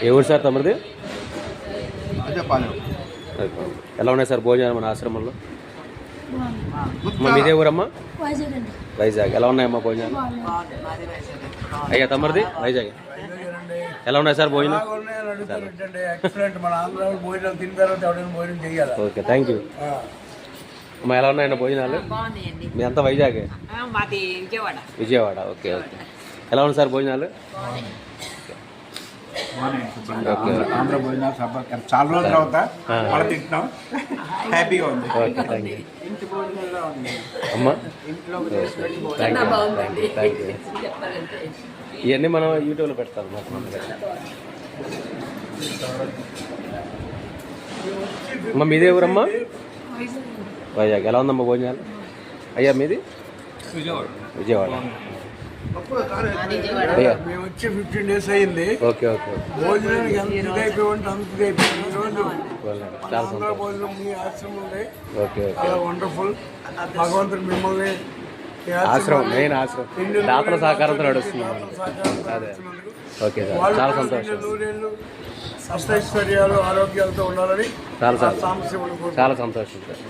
ఏ ఊరు సార్ తమరిది అదే పాలెం ఎలా ఉన్నాయి సార్ భోజనాలు మన ఆశ్రమంలో? మీదే ఊరమ్మా? వైజాగ్ ఎలా ఉన్నాయమ్మా భోజనాలు? అయ్యా తమరిది వైజాగ్. ఎలా ఉన్నాయి సార్ భోజనం ఎక్సలెంట్ మన ఆంధ్ర వాళ్ళు భోజనం తిన్న తర్వాత ఎవరైనా భోజనం చేయాలి ఓకే థ్యాంక్ యూ అమ్మ ఎలా ఉన్నాయండి భోజనాలు? మీ అంతా వైజాగే? మాది విజయవాడ. Vijayawada okay okay. ఎలా ఉంది సార్ భోజనాలు? ఆంధ్ర భోజనాలు చాలా రోజుల తర్వాత మళ్ళీ తింటున్నాం. హ్యాపీగా ఉంది. ఓకే థ్యాంక్ యూ ఇంటి భోజనంలో ఉంది. అమ్మ? ఇంట్లో ఇవన్నీ మనం యూట్యూబ్లో పెడతాం మాకు. అమ్మ మీదే ఊరమ్మా? వైజాగ్ ఎలా ఉందమ్మా భోజనాలు అయ్యా మీది విజయవాడ అయ్యా మేము వచ్చి ఫిఫ్టీన్ డేస్ అయింది ఓకే ఓకే భోజనానికి ఎంత అంత. మన చాలా సంతోషం భోజనం మీ ఆశ్రమం ఉంది. ఓకే ఓకే చాలా వండర్ఫుల్ భగవంతుడు మిమ్మల్ని ఈ ఆశ్రమం మెయిన్ ఆశ్రమం. దాతల సహకారంతో దాతల నడుస్తుంది సహకారంతో అదే నడుస్తున్నందుకు ఓకే సార్. వాళ్ళు చాలా సంతోషం. నూరేళ్ళు అష్టైశ్వర్యాలు ఆరోగ్యాలతో ఉండాలని చాలా సాంబశివుడు చాలా సంతోషం సార్.